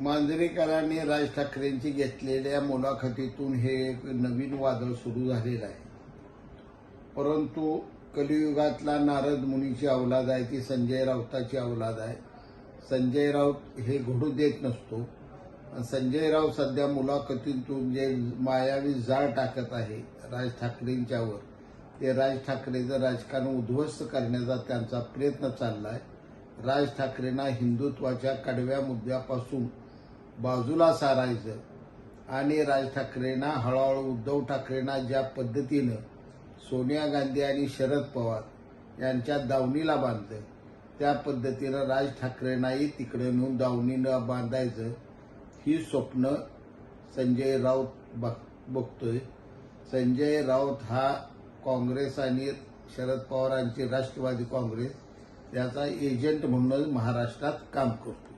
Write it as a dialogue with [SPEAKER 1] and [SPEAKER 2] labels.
[SPEAKER 1] मांजरेकरांनी राज ठाकरेंची घेतलेल्या मुलाखतीतून हे एक नवीन वादळ सुरू झालेलं आहे. परंतु कलियुगातला नारद मुनीची अवलाद आहे ती संजय राऊताची अवलाद आहे. संजय राऊत हे घडू देत नसतो. संजय राऊत सध्या मुलाखतीतून जे मायावी जाळ टाकत आहे राज ठाकरेंच्यावर ते राज ठाकरेचं राजकारण उद्ध्वस्त करण्याचा त्यांचा प्रयत्न चालला आहे राज ठाकरेंना हिंदुत्वाच्या कडव्या मुद्द्यापासून बाजूला सारायचं. आणि राज ठाकरेंना हळूहळू उद्धव ठाकरेंना ज्या पद्धतीनं सोनिया गांधी आणि शरद पवार यांच्या दावणीला बांधलं त्या पद्धतीनं राज ठाकरेंनाही तिकडे नेऊन दावणीनं बांधायचं ही स्वप्न संजय राऊत बघ- बघतोय. संजय राऊत हा काँग्रेस आणि शरद पवारांची राष्ट्रवादी काँग्रेस याचा एजंट म्हणून महाराष्ट्रात काम करतो.